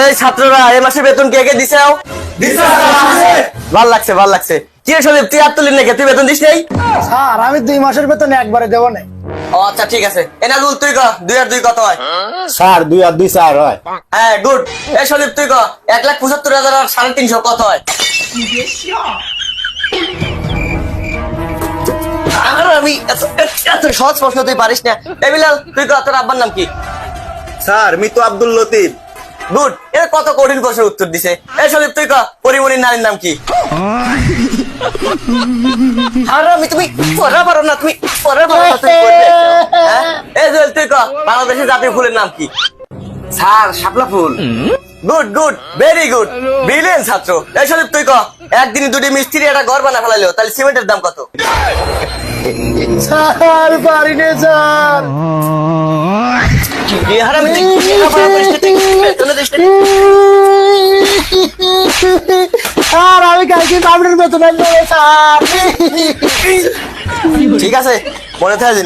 এই ছাত্ররা এই মাসে বেতন কে কে দিছে ভালো লাগছে ভালো লাগছে। কি রে সন্দীপ তুই আর নাকি তুই বেতন দিস নাই? স্যার আমি দুই মাসের বেতন একবারে দেবো না ও আচ্ছা ঠিক আছে। এনাজুল তুই ক দুই আর দুই কত হয়? স্যার দুই আর দুই চার হয়। হ্যাঁ গুড। এই সন্দীপ তুই ক এক লাখ পঁচাত্তর হাজার আর সাড়ে তিনশো কত হয়? আর আমি এত এত সহজ প্রশ্ন তুই পারিস না। এই বিলাল তুই ক তোর আব্বার নাম কি? স্যার মিতু আব্দুল লতিফ। গুড। এর কত কঠিন প্রশ্নের উত্তর দিছে? এই সন্দীপ তুই ক? পরিমণির নারীর নাম কি? আর তুমি পড়া পারো না তুমি পড়া পারো না তুমি হ্যাঁ? এই জুয়েল তুই ক? বাংলাদেশের জাতীয় ফুলের নাম কি? স্যার শাপলা ফুল। Good good very good brilliant ছাত্র। এই সন্দীপ তুই ক? একদিন দুটি মিস্ত্রি একটা ঘর বানা ফেলাইলো তাহলে সিমেন্টের দাম কত? স্যার পারি না স্যার হারামি স্যার আমি কালকে আপনার বেতন ঠিক আছে মনে থাকে